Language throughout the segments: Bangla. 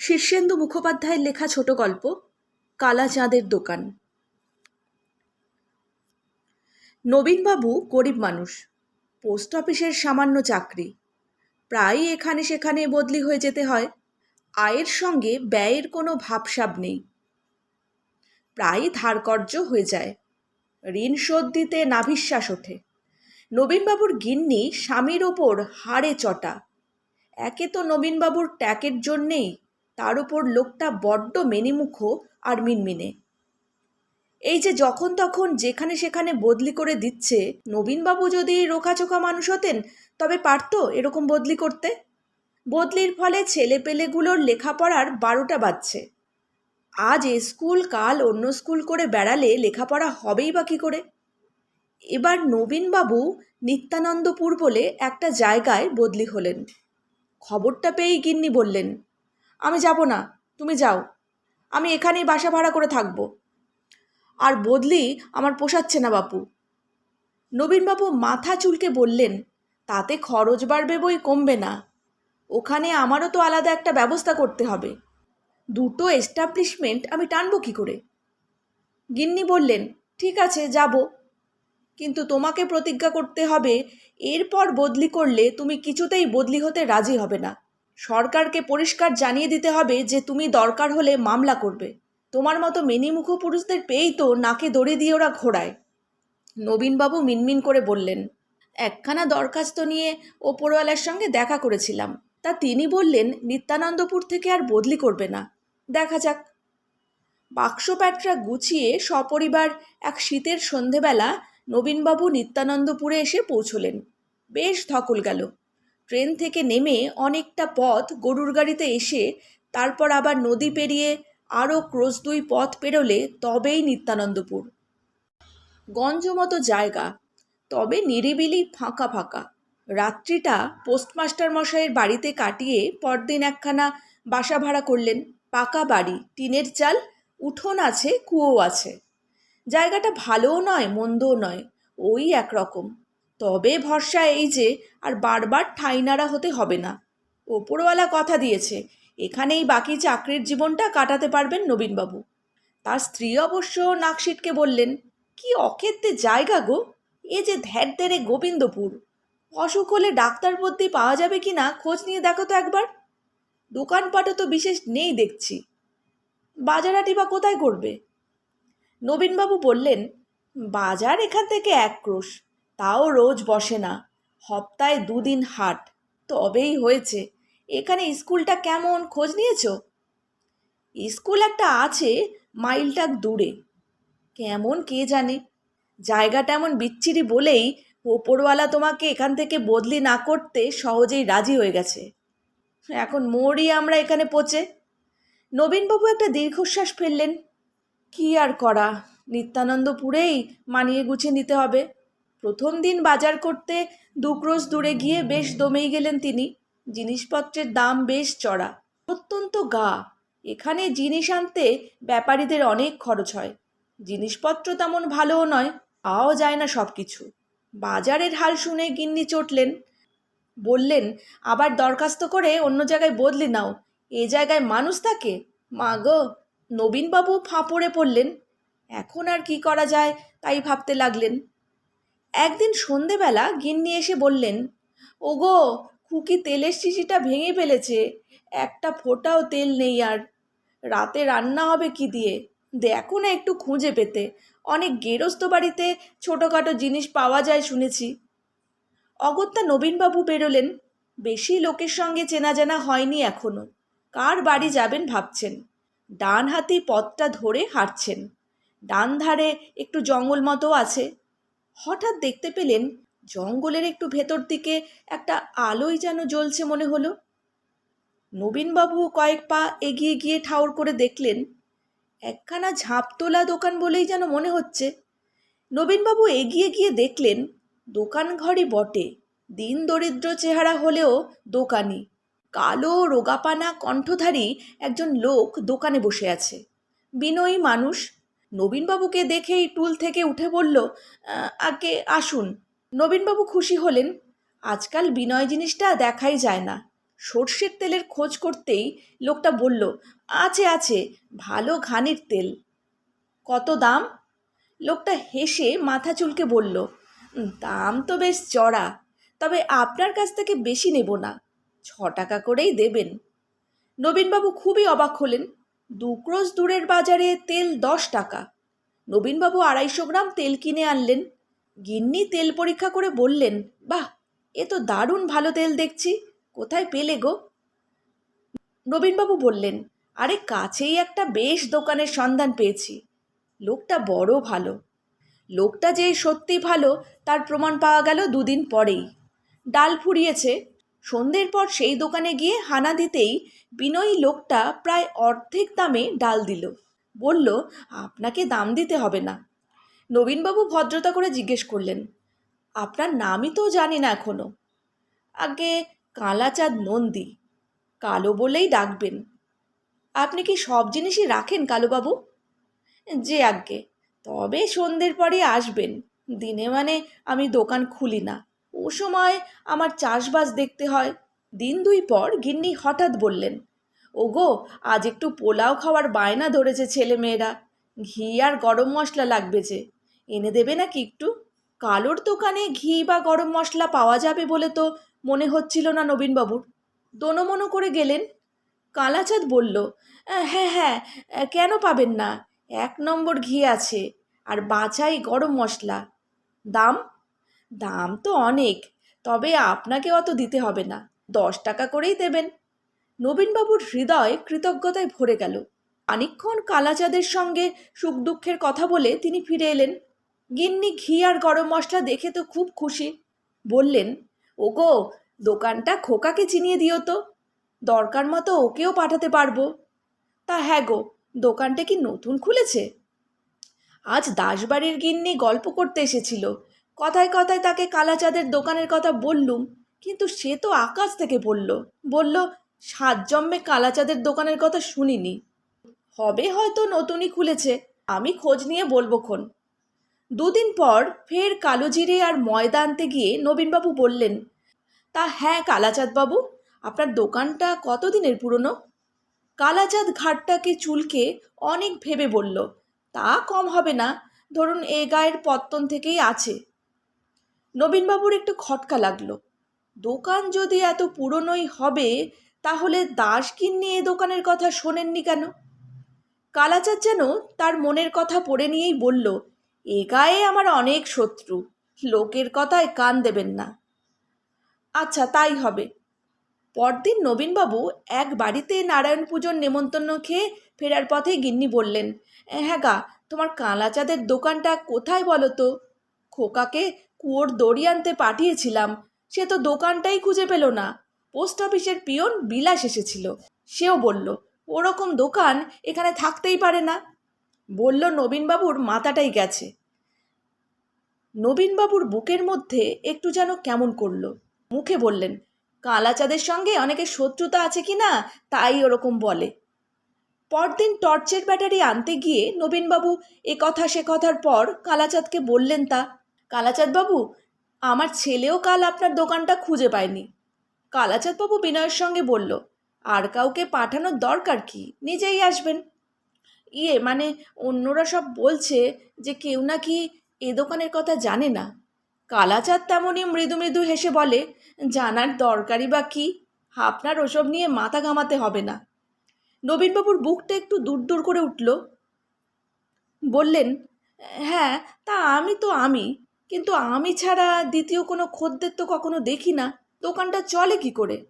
শীর্ষেন্দু মুখোপাধ্যায়ের লেখা ছোট গল্প, কালাচাঁদের দোকান। নবীনবাবু গরিব মানুষ, পোস্ট অফিসের সামান্য চাকরি। প্রায়ই এখানে সেখানে বদলি হয়ে যেতে হয়। আয়ের সঙ্গে ব্যয়ের কোনো ভাবসাব নেই। প্রায়ই ধারকর্য হয়ে যায়। ঋণ শোধ দিতে নাভিশ্বাস ওঠে। নবীনবাবুর গিন্নি স্বামীর ওপর হাড়ে চটা। একে তো নবীনবাবুর ট্যাকের জন্যেই তার উপর লোকটা বড্ড মেনিমুখো আর মিনমিনে। এই যে যখন তখন যেখানে সেখানে বদলি করে দিচ্ছে, নবীনবাবু যদি রোখাচোখা মানুষ হতেন, তবে পারতো এরকম বদলি করতে? বদলির ফলে ছেলেপেলেগুলোর লেখাপড়ার বারোটা বাজছে। আজ এ স্কুল, কাল অন্য স্কুল করে বেড়ালে লেখাপড়া হবেই বা কী করে? এবার নবীনবাবু নিত্যানন্দপুর বলে একটা জায়গায় বদলি হলেন। খবরটা পেয়েই গিন্নি বললেন আমি যাব না, তুমি যাও। আমি এখানেই বাসা ভাড়া করে থাকব। আর বদলি আমার পোষাচ্ছে না বাপু। নবীনবাবু মাথা চুলকে বললেন, তাতে খরচ বাড়বে বই কমবে না। ওখানে আমারও তো আলাদা একটা ব্যবস্থা করতে হবে। দুটো এস্টাবলিশমেন্ট আমি টানবো কী করে? গিন্নি বললেন, ঠিক আছে, যাব। কিন্তু তোমাকে প্রতিজ্ঞা করতে হবে, এরপর বদলি করলে তুমি কিছুতেই বদলি হতে রাজি হবে না। সরকারকে পরিষ্কার জানিয়ে দিতে হবে যে তুমি দরকার হলে মামলা করবে। তোমার মতো মেনিমুখ পুরুষদের পেয়েই তো নাকে দড়ি দিয়ে ওরা ঘোরায় নবীনবাবু মিনমিন করে বললেন, একখানা দরখাস্ত নিয়ে ওপরওয়ালার সঙ্গে দেখা করেছিলাম। তা তিনি বললেন, নিত্যানন্দপুর থেকে আর বদলি করবে না। দেখা যাক। বাক্স প্যাটরা গুছিয়ে সপরিবার এক শীতের সন্ধেবেলা নবীনবাবু নিত্যানন্দপুরে এসে পৌঁছলেন। বেশ ধকল গেল। ট্রেন থেকে নেমে অনেকটা পথ গরুর গাড়িতে এসে, তারপর আবার নদী পেরিয়ে আরও ক্রোশ দুই পথ পেরোলে তবেই নিত্যানন্দপুর। গঞ্জমতো জায়গা, তবে নিরিবিলি ফাঁকা ফাঁকা। রাত্রিটা পোস্টমাস্টার মশাইয়ের বাড়িতে কাটিয়ে পরদিন একখানা বাসা ভাড়া করলেন। পাকা বাড়ি, টিনের চাল, উঠোন আছে, কুয়ো আছে। জায়গাটা ভালোও নয়, মন্দও নয়, ওই একরকম। তবে ভরসা এই যে, আর বারবার ঠাইনারা হতে হবে না। ওপরওয়ালা কথা দিয়েছে, এখানেই বাকি চাকরির জীবনটা কাটাতে পারবেন নবীনবাবু। তার স্ত্রী অবশ্য নাকশিটকে বললেন, কি অক্ষেত্রে জায়গা গো, এ যে ধ্যার গোবিন্দপুর। অসুখ হলে ডাক্তার বদ্যি পাওয়া যাবে কি না, খোঁজ নিয়ে দেখো তো একবার। দোকানপাটও তো বিশেষ নেই দেখছি। বাজারাটি বা কোথায় করবে? নবীনবাবু বললেন, বাজার এখান থেকে এক ক্রোশ। তাও রোজ বসে না। হপ্তায় দুদিন হাট। তবেই হয়েছে। এখানে স্কুলটা কেমন? খোঁজ নিয়েছ? স্কুল একটা আছে মাইলটাক দূরে। কেমন কে জানে? জায়গাটা এমন বিচ্ছিরি বলেই ওপরওয়ালা তোমাকে এখান থেকে বদলি না করতে সহজেই রাজি হয়ে গেছে। এখন মোড়ই আমরা এখানে পচে। নবীনবাবু একটা দীর্ঘশ্বাস ফেললেন। কি আর করা? নিত্যানন্দপুরেই মানিয়ে গুছিয়ে নিতে হবে। প্রথম দিন বাজার করতে দুক্রোশ দূরে গিয়ে বেশ দমেই গেলেন তিনি। জিনিসপত্রের দাম বেশ চড়া। অত্যন্ত গা। এখানে জিনিস আনতে ব্যাপারীদের অনেক খরচ হয়। জিনিসপত্র তেমন ভালোও নয়, পাওয়া যায় না সব কিছু বাজারের হাল শুনে গিন্নি চটলেন। বললেন, আবার দরখাস্ত করে অন্য জায়গায় বদলি নাও। এ জায়গায় মানুষ থাকে? মা গো! নবীনবাবু ফাঁপড়ে পড়লেন। এখন আর কি করা যায়, তাই ভাবতে লাগলেন। একদিন সন্ধেবেলা গিন্নি এসে বললেন, ওগো, খুকি তেলের শিশিটা ভেঙে ফেলেছে, একটা ফোঁটাও তেল নেই আর। রাতে রান্না হবে কি দিয়ে? দেখো না একটু খুঁজে পেতে। অনেক গেরস্ত বাড়িতে ছোটোখাটো জিনিস পাওয়া যায় শুনেছি। অগত্যা নবীনবাবু বেরোলেন। বেশি লোকের সঙ্গে চেনা জানা হয়নি এখনও। কার বাড়ি যাবেন ভাবছেন। ডান হাতি পথটা ধরে হাঁটছেন। ডান ধারে একটু জঙ্গল মতো আছে। হঠাৎ দেখতে পেলেন জঙ্গলের একটু ভেতর দিকে একটা আলোই যেন জ্বলছে মনে হলো। নবীনবাবু কয়েক পা এগিয়ে গিয়ে ঠাউর করে দেখলেন, একখানা ঝাঁপতোলা দোকান বলেই যেন মনে হচ্ছে। নবীনবাবু এগিয়ে গিয়ে দেখলেন, দোকান ঘরই বটে। দিন দরিদ্র চেহারা হলেও দোকানি। কালো রোগাপানা কণ্ঠধারী একজন লোক দোকানে বসে আছে। বিনয়ী মানুষ নবীনবাবুকে দেখেই টুল থেকে উঠে বলল আগে আসুন। নবীনবাবু খুশি হলেন। আজকাল বিনয় জিনিসটা দেখাই যায় না। সর্ষের তেলের খোঁজ করতেই লোকটা বলল, আছে আছে, ভালো ঘানির তেল। কত দাম? লোকটা হেসে মাথা চুলকে বলল দাম তো বেশ চড়া, তবে আপনার কাছ থেকে বেশি নেব না। ছ টাকা করেই দেবেন। নবীনবাবু খুবই অবাক হলেন। দু ক্রোশ দূরের বাজারে তেল দশ টাকা। নবীনবাবু আড়াইশো গ্রাম তেল কিনে আনলেন। গিন্নি তেল পরীক্ষা করে বললেন, বাহ, এ তো দারুণ ভালো তেল দেখছি, কোথায় পেলে গো? নবীনবাবু বললেন, আরে কাছেই একটা বেশ দোকানের সন্ধান পেয়েছি। লোকটা বড় ভালো। লোকটা যে সত্যি ভালো, তার প্রমাণ পাওয়া গেল দুদিন পরেই। ডাল ফুরিয়েছে সন্ধ্যের পর সেই দোকানে গিয়ে হানা দিতেই বিনয়ী লোকটা প্রায় অর্ধেক দামে ডাল দিল। বলল, আপনাকে দাম দিতে হবে না। নবীনবাবু ভদ্রতা করে জিজ্ঞেস করলেন, আপনার নামই তো জানি না এখনও। আগে কালাচাঁদ নন্দী, কালো বলেই ডাকবেন। আপনি কি সব জিনিসই রাখেন কালোবাবু? যে আজ্ঞে, তবে সন্ধ্যের পরে আসবেন। দিনে মানে আমি দোকান খুলি না। ও সময় আমার চাষবাস দেখতে হয়। দিন দুই পর গিন্নি হঠাৎ বললেন, ওগো, আজ একটু পোলাও খাওয়ার বায়না ধরেছে ছেলে মেয়েরা ঘি আর গরম মশলা লাগবে যে। এনে দেবে নাকি একটু? কালোর দোকানে ঘি বা গরম মশলা পাওয়া যাবে বলে তো মনে হচ্ছিল না নবীনবাবুর। দোনোমনো করে গেলেন। কালাচাঁদ বলল হ্যাঁ হ্যাঁ কেন পাবেন না? এক নম্বর ঘি আছে, আর বাছাই গরম মশলা। দাম দাম তো অনেক, তবে আপনাকে অত দিতে হবে না, দশ টাকা করেই দেবেন। নবীনবাবুর হৃদয় কৃতজ্ঞতায় ভরে গেল। খানিকক্ষণ কালাচাঁদের সঙ্গে সুখ দুঃখের কথা বলে তিনি ফিরে এলেন। গিন্নি ঘি আর গরম মশলা দেখে তো খুব খুশি। বললেন, ওগো, দোকানটা খোকাকে চিনিয়ে দিও তো, দরকার মতো ওকেও পাঠাতে পারব। তা হ্যাঁ গো, দোকানটা কি নতুন খুলেছে? আজ দাসবাড়ির গিন্নি গল্প করতে এসেছিল কথায় কথায় তাকে কালাচাঁদের দোকানের কথা বললুম, কিন্তু সে তো আকাশ থেকে বলল। বলল, সাত জন্মে কালাচাঁদের দোকানের কথা শুনিনি। হবে হয়তো নতুনই খুলেছে, আমি খোঁজ নিয়ে বলব খন। দুদিন পর ফের কালো জিরে আর ময়দা আনতে গিয়ে নবীনবাবু বললেন, তা হ্যাঁ কালাচাঁদ বাবু, আপনার দোকানটা কতদিনের পুরনো? কালাচাঁদ ঘাটটাকে চুলকে অনেক ভেবে বলল, তা কম হবে না, ধরুন এ গায়ের পত্তন থেকেই আছে। নবীনবাবুর একটু খটকা লাগল। দোকান যদি এত পুরনোই হবে, তাহলে দাস কিন্নি এ দোকানের কথা শোনেননি কেন? কালাচাঁদ যেন তার মনের কথা পড়ে নিয়েই বলল, এ গায়ে আমার অনেক শত্রু, লোকের কথায় কান দেবেন না। আচ্ছা তাই হবে। পরদিন নবীনবাবু এক বাড়িতে নারায়ণ পুজোর নেমন্তন্ন খেয়ে ফেরার পথে গিন্নি বললেন হ্যাঁ গা, তোমার কালাচাঁদের দোকানটা কোথায় বলো তো? খোকাকে কুয়োর দড়ি আনতে পাঠিয়েছিলাম, সে তো দোকানটাই খুঁজে পেল না। পোস্ট অফিসের পিয়ন বিলাস এসেছিল। সেও বলল, ওরকম দোকান এখানে থাকতেই পারে না। বলল, নবীনবাবুর মাথাটাই গেছে। নবীনবাবুর বুকের মধ্যে একটু যেন কেমন করল। মুখে বললেন, কালাচাঁদের সঙ্গে অনেকের শত্রুতা আছে কি না, তাই ওরকম বলে। পরদিন টর্চের ব্যাটারি আনতে গিয়ে নবীনবাবু কথা সে কথার পর কালাচাঁদকে বললেন তা কালাচাঁদ বাবু আমার ছেলেও কাল আপনার দোকানটা খুঁজে পায়নি। কালাচাঁদবাবু বিনয়ের সঙ্গে বলল, আর কাউকে পাঠানোর দরকার কি? নিজেই আসবেন। ইয়ে মানে অন্যরা সব বলছে যে কেউ নাকি এ দোকানের কথা জানে না। কালাচাঁদ তেমনই মৃদু মৃদু হেসে বলে, জানার দরকারই বা কি? আপনার ওসব নিয়ে মাথা ঘামাতে হবে না। নবীনবাবুর বুকটা একটু দূর দূর করে উঠল। বললেন হ্যাঁ তা আমি তো আমি। কিন্তু আমি ছাড়া দ্বিতীয় কোনো খদ্দের তো কখনো দেখি না। দোকানটা চলে কি করে?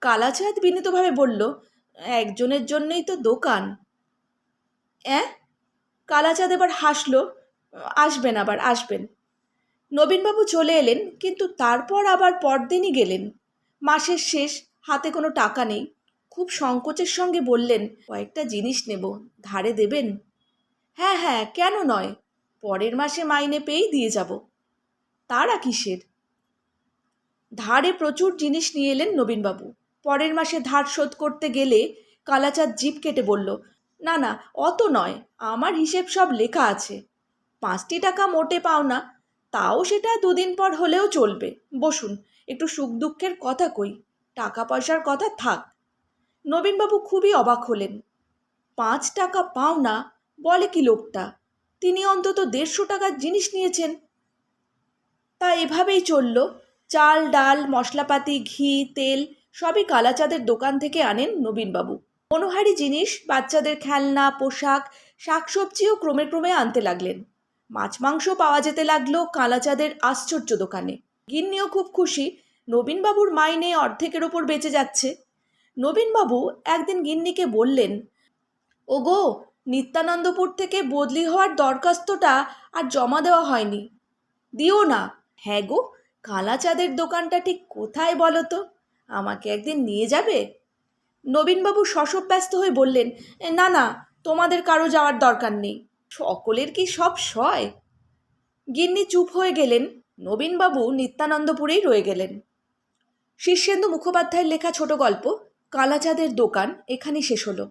কালাচাঁদ বিনীতভাবে বলল, একজনের জন্যই তো দোকান। অ্যাঁ? কালাচাঁদ এবার হাসলো, আসবেন আবার, আসবেন। নবীনবাবু চলে এলেন, কিন্তু তারপর আবার পরদিনই গেলেন। মাসের শেষ, হাতে কোনো টাকা নেই। খুব সংকোচের সঙ্গে বললেন, কয়েকটা জিনিস নেব, ধারে দেবেন? হ্যাঁ হ্যাঁ কেন নয়? পরের মাসে মাইনে পেয়েই দিয়ে যাব। তারা কিসের? ধারে প্রচুর জিনিস নিয়ে এলেন নবীনবাবু। পরের মাসে ধার শোধ করতে গেলে কালাচাঁদ জিপ কেটে বলল, না না, অত নয়, আমার হিসেব সব লেখা আছে। পাঁচটি টাকা মোটে পাও না, তাও সেটা দুদিন পর হলেও চলবে। বসুন, একটু সুখ দুঃখের কথা কই, টাকা পয়সার কথা থাক। নবীনবাবু খুবই অবাক হলেন। পাঁচ টাকা পাও না, বলে কি লোকটা? তিনি অন্তত দেড়শো টাকার জিনিস নিয়েছেন। তা এভাবেই চলল। চাল, ডাল, মশলাপাতি, ঘি, তেল সবই কালাচাঁদের দোকান থেকে আনেন নবীনবাবু। মনোহারি জিনিস, বাচ্চাদের খেলনা, পোশাক, শাকসবজিও ক্রমে ক্রমে আনতে লাগলেন। মাছ, মাংস পাওয়া যেতে লাগল কালাচাঁদের আশ্চর্য দোকানে। গিন্নিও খুব খুশি, নবীনবাবুর মাইনে অর্ধেকের ওপর বেঁচে যাচ্ছে। নবীনবাবু একদিন গিন্নিকে বললেন, ওগো নিত্যানন্দপুর থেকে বদলি হওয়ার দরখাস্তটা আর জমা দেওয়া হয়নি। দিও না। হ্যাঁ গো, কালাচাঁদের দোকানটা ঠিক কোথায় বলো তো? আমাকে একদিন নিয়ে যাবে? নবীনবাবু ব্যস্ত হয়ে বললেন, না না, তোমাদের কারও যাওয়ার দরকার নেই। সকলের কি সব সয়? গিন্নি চুপ হয়ে গেলেন। নবীনবাবু নিত্যানন্দপুরেই রয়ে গেলেন। শীর্ষেন্দু মুখোপাধ্যায়ের লেখা ছোট গল্প, কালাচাঁদের দোকান এখানেই শেষ হলো।